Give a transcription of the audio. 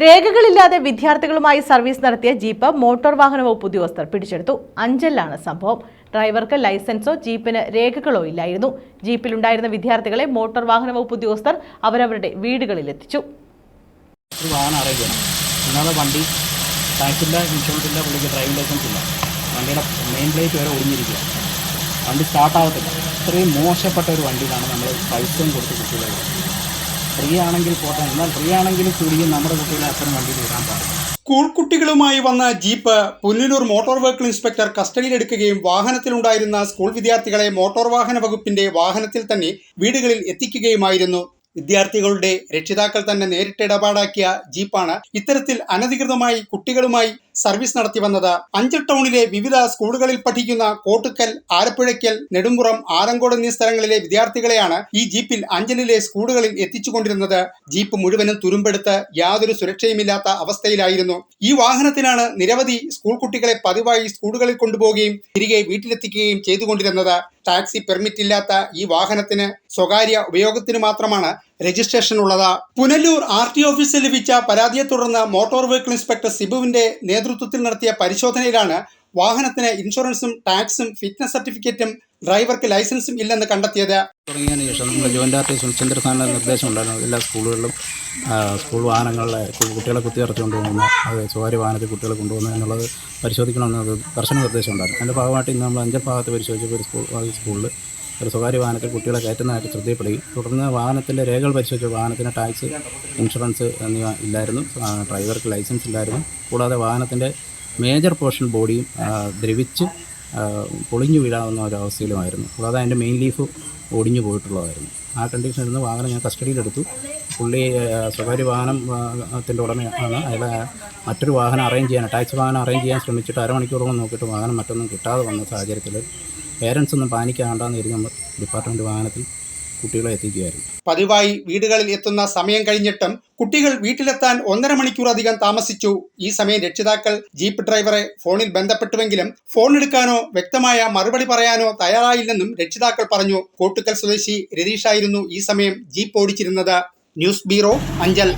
രേഖകളില്ലാതെ വിദ്യാർത്ഥികളുമായി സർവീസ് നടത്തിയ jeep motor വാഹന വകുപ്പ് ഉദ്യോഗസ്ഥർ പിടിച്ചെടുത്തു. അഞ്ചലിലാണ് സംഭവം. ഡ്രൈവർക്ക് ലൈസൻസോ ജീപ്പിന് രേഖകളോ ഇല്ലായിരുന്നു. ജീപ്പിലുണ്ടായിരുന്ന വിദ്യാർത്ഥികളെ മോട്ടോർ വാഹന വകുപ്പ് ഉദ്യോഗസ്ഥർ അവരവരുടെ വീടുകളിൽ എത്തിച്ചു വണ്ടി ടാക്സ് ഇല്ല. ഇൻഷുറൻസ് ഡ്രൈവിംഗ് മെയിൻ പ്ലേറ്റ് വരെ വണ്ടി ഇത്രയും മോശപ്പെട്ട ഒരു വണ്ടിയിലാണ് നമ്മൾ പൈസയും കൊടുത്ത് വിടുന്നത്. ഫ്രീ ആണെങ്കിൽ പോട്ടെ. എന്നാൽ ഫ്രീ ആണെങ്കിൽ കൂടിയും നമ്മുടെ കുട്ടികളെ അത്തരം വണ്ടിയിൽ വിടാൻ പാടില്ല. സ്കൂൾ കുട്ടികളുമായി വന്ന jeep Pullur motor vehicle inspector കസ്റ്റഡിയിലെടുക്കുകയും വാഹനത്തിലുണ്ടായിരുന്ന സ്കൂൾ വിദ്യാർത്ഥികളെ മോട്ടോർ വാഹന വകുപ്പിന്റെ വാഹനത്തിൽ തന്നെ വീടുകളിൽ എത്തിക്കുകയുമായിരുന്നു. വിദ്യാർത്ഥികളുടെ രക്ഷിതാക്കൾ തന്നെ നേരിട്ട് ഇടപാടാക്കിയ ജീപ്പാണ് ഇത്തരത്തിൽ അനധികൃതമായി കുട്ടികളുമായി സർവീസ് നടത്തി വന്നത് അഞ്ചൽ ടൗണിലെ വിവിധ സ്കൂളുകളിൽ പഠിക്കുന്ന കോട്ടുക്കൽ ആലപ്പുഴയ്ക്കൽ നെടുമ്പുറം ആരങ്കോട് എന്നീ സ്ഥലങ്ങളിലെ വിദ്യാർത്ഥികളെയാണ് ഈ ജീപ്പിൽ അഞ്ചലിലെ സ്കൂളുകളിൽ എത്തിച്ചുകൊണ്ടിരുന്നത്. ജീപ്പ് മുഴുവനും തുരുമ്പെടുത്ത് യാതൊരു സുരക്ഷയുമില്ലാത്ത അവസ്ഥയിലായിരുന്നു. ഈ വാഹനത്തിലാണ് നിരവധി സ്കൂൾ കുട്ടികളെ പതിവായി സ്കൂളുകളിൽ കൊണ്ടുപോവുകയും തിരികെ വീട്ടിലെത്തിക്കുകയും ചെയ്തുകൊണ്ടിരുന്നത്. ടാക്സി പെർമിറ്റ് ഇല്ലാത്ത ഈ വാഹനത്തിന് സ്വകാര്യ ഉപയോഗത്തിന് മാത്രമാണ് രജിസ്ട്രേഷൻ ഉള്ളത്. പുനലൂർ ആർ ടി ഓഫീസിൽ ലഭിച്ച പരാതിയെ തുടർന്ന് മോട്ടോർ വെഹിക്കിൾ ഇൻസ്പെക്ടർ സിബുവിന്റെ നേതൃത്വത്തിൽ നടത്തിയ പരിശോധനയിലാണ് വാഹനത്തിന് ഇൻഷുറൻസും ടാക്സും ഫിറ്റ്നസ് സർട്ടിഫിക്കറ്റും ഡ്രൈവർക്ക് ലൈസൻസും ഇല്ലെന്ന് കണ്ടെത്തിയത്. എല്ലാ സ്കൂളുകളിലും സ്കൂൾ വാഹനങ്ങളിലെ കുട്ടികളെ കുത്തിയിറച്ച് കൊണ്ടുപോകുന്നു അത് സ്വകാര്യ വാഹനത്തിൽ കുട്ടികളെ കൊണ്ടുപോകുന്നു എന്നുള്ളത് പരിശോധിക്കണമെന്നത് കർശന നിർദ്ദേശം ഉണ്ടായിരുന്നു. അതിന്റെ ഭാഗമായിട്ട് ഇന്ന് നമ്മൾ അഞ്ചാം ഭാഗത്ത് പരിശോധിച്ചപ്പോൾ ഒരു സ്കൂൾ സ്കൂളിൽ ഒരു സ്വകാര്യ വാഹനത്തിൽ കുട്ടികളെ കയറ്റുന്നതായിട്ട് ശ്രദ്ധയിൽപ്പെടുകയും തുടർന്ന് വാഹനത്തിന്റെ രേഖകൾ പരിശോധിച്ച് വാഹനത്തിന് ടാക്സ് ഇൻഷുറൻസ് എന്നിവ ഇല്ലായിരുന്നു. ഡ്രൈവർക്ക് ലൈസൻസ് ഇല്ലായിരുന്നു. കൂടാതെ വാഹനത്തിന്റെ മേജർ പോർഷൻ ബോഡിയും ദ്രവിച്ച് പൊളിഞ്ഞു വീഴാവുന്ന ഒരു അവസ്ഥയിലുമായിരുന്നു. കൂടാതെ അതിന്റെ മെയിൻ ലീഫ് ഒടിഞ്ഞു പോയിട്ടുള്ളതായിരുന്നു. ആ കണ്ടീഷനിൽ നിന്ന് വാഹനം ഞാൻ കസ്റ്റഡിയിലെടുത്തു. പുള്ളി സ്വകാര്യ വാഹനത്തിന്റെ ഉടമയാണ്. അയാൾ മറ്റൊരു വാഹനം അറേഞ്ച് ചെയ്യാൻ ടാക്സി വാഹനം അറേഞ്ച് ചെയ്യാൻ ശ്രമിച്ചിട്ട് അരമണിക്കൂറോളം നോക്കിയിട്ട് വാഹനം മറ്റൊന്നും കിട്ടാതെ വന്ന സാഹചര്യത്തിൽ പേരൻസ് ഒന്നും പാനിക്കാണ്ടെന്ന് കരുതി നമ്മൾ ഡിപ്പാർട്ട്മെന്റ് വാഹനത്തിൽ കുട്ടികളെ എത്തിക്കുകയായിരുന്നു പതിവായി വീടുകളിൽ എത്തുന്ന സമയം കഴിഞ്ഞിട്ടും കുട്ടികൾ വീട്ടിലെത്താൻ ഒന്നര മണിക്കൂർ അധികം താമസിച്ചു. ഈ സമയം രക്ഷിതാക്കൾ ജീപ്പ് ഡ്രൈവറെ ഫോണിൽ ബന്ധപ്പെട്ടുവെങ്കിലും ഫോൺ എടുക്കാനോ വ്യക്തമായ മറുപടി പറയാനോ തയ്യാറായില്ലെന്നും രക്ഷിതാക്കൾ പറഞ്ഞു. കോട്ടുക്കൽ സ്വദേശി രതീഷായിരുന്നു ഈ സമയം ജീപ്പ് ഓടിച്ചിരുന്നത്. News bureau Anchal.